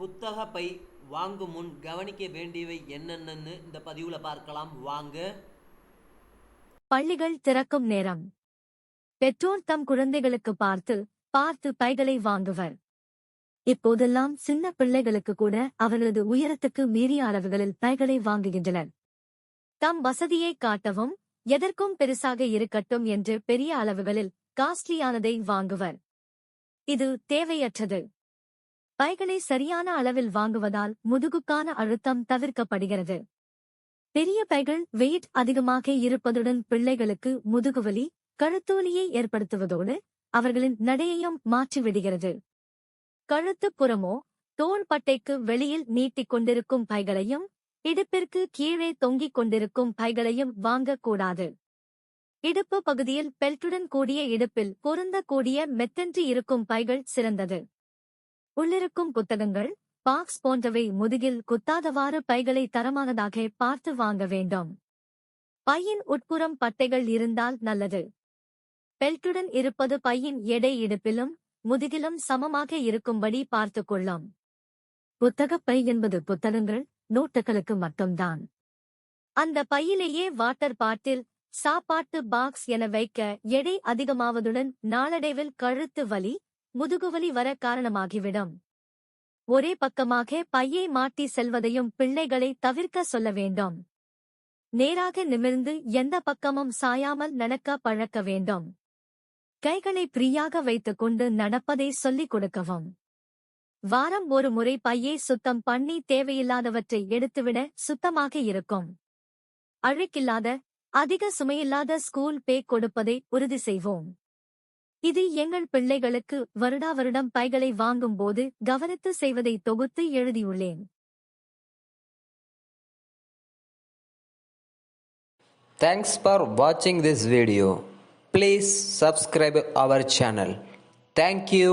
புத்தக பை வாங்கும் முன் கவனிக்க வேண்டியவை என்னென்னு இந்த பதிவில் பார்க்கலாம். வாங்க. பள்ளிகள் திறக்கும் நேரம். பெற்றோர் தம் குழந்தைகளுக்கு பார்த்து பார்த்து பைகளை வாங்குவர். இப்போதெல்லாம் சின்ன பிள்ளைகளுக்கு கூட அவர்களது உயரத்துக்கு மீறிய அளவுகளில் பைகளை வாங்குகின்றனர். தம் வசதியை காட்டவும் எதற்கும் பெருசாக இருக்கட்டும் என்று பெரிய அளவுகளில் காஸ்ட்லியானதை வாங்குவர். இது தேவையற்றது. பைகளை சரியான அளவில் வாங்குவதால் முதுகுக்கான அழுத்தம் தவிர்க்கப்படுகிறது. பெரிய பைகள் வெயிட் அதிகமாக இருப்பதுடன் பிள்ளைகளுக்கு முதுகுவலி கழுத்தோலியை ஏற்படுத்துவதோடு அவர்களின் நடையையும் மாற்றிவிடுகிறது. கழுத்துப் புறமோ தோள்பட்டைக்கு வெளியில் நீட்டிக் கொண்டிருக்கும் பைகளையும் இடுப்பிற்கு கீழே தொங்கிக் கொண்டிருக்கும் பைகளையும் வாங்கக்கூடாது. இடுப்பு பகுதியில் பெல்ட்டுடன் கூடிய இடுப்பில் பொருந்தக்கூடிய மெத்தன்றி இருக்கும் பைகள் சிறந்தது. உள்ளிருக்கும் புத்தகங்கள் பாக்ஸ் போன்றவை முதுகில் குத்தாதவாறு பைகளை தரமானதாக பார்த்து வாங்க வேண்டும். பையின் உட்புறம் பட்டைகள் இருந்தால் நல்லது. பெல்ட்டுடன் இருப்பது பையின் எடை இடுப்பிலும் முதுகிலும் சமமாக இருக்கும்படி பார்த்துக் கொள்ளும். புத்தகப் பை என்பது புத்தகங்கள் நோட்டுகளுக்கு மட்டும்தான். அந்த பையிலேயே வாட்டர் பாட்டில் சாப்பாட்டு பாக்ஸ் என வைக்க எடை அதிகமாவதுடன் நாளடைவில் கழுத்து வலி முதுகுவலி வர காரணமாகிவிடும். ஒரே பக்கமாக பையை மாட்டி செல்வதையும் பிள்ளைகளை தவிர்க்க சொல்ல வேண்டும். நேராக நிமிர்ந்து எந்த பக்கமும் சாயாமல் நடக்க பழக்க வேண்டும். கைகளை ஃப்ரீயாக வைத்துக் கொண்டு நடப்பதை சொல்லிக் கொடுக்கவும். வாரம் ஒரு முறை பையை சுத்தம் பண்ணி தேவையில்லாதவற்றை எடுத்துவிட சுத்தமாக இருக்கும். அழுக்கில்லாத அதிக சுமையில்லாத ஸ்கூல் பே கொடுப்பதை உறுதி செய்வோம். இது எங்கள் பிள்ளைகளுக்கு வருடா வருடம் பைகளை வாங்கும்போது கவனித்து செய்வதை தொகுத்து எழுதியுள்ளேன் தேங்க்ஸ் ஃபார் வாட்சிங் this video please subscribe our channel thank you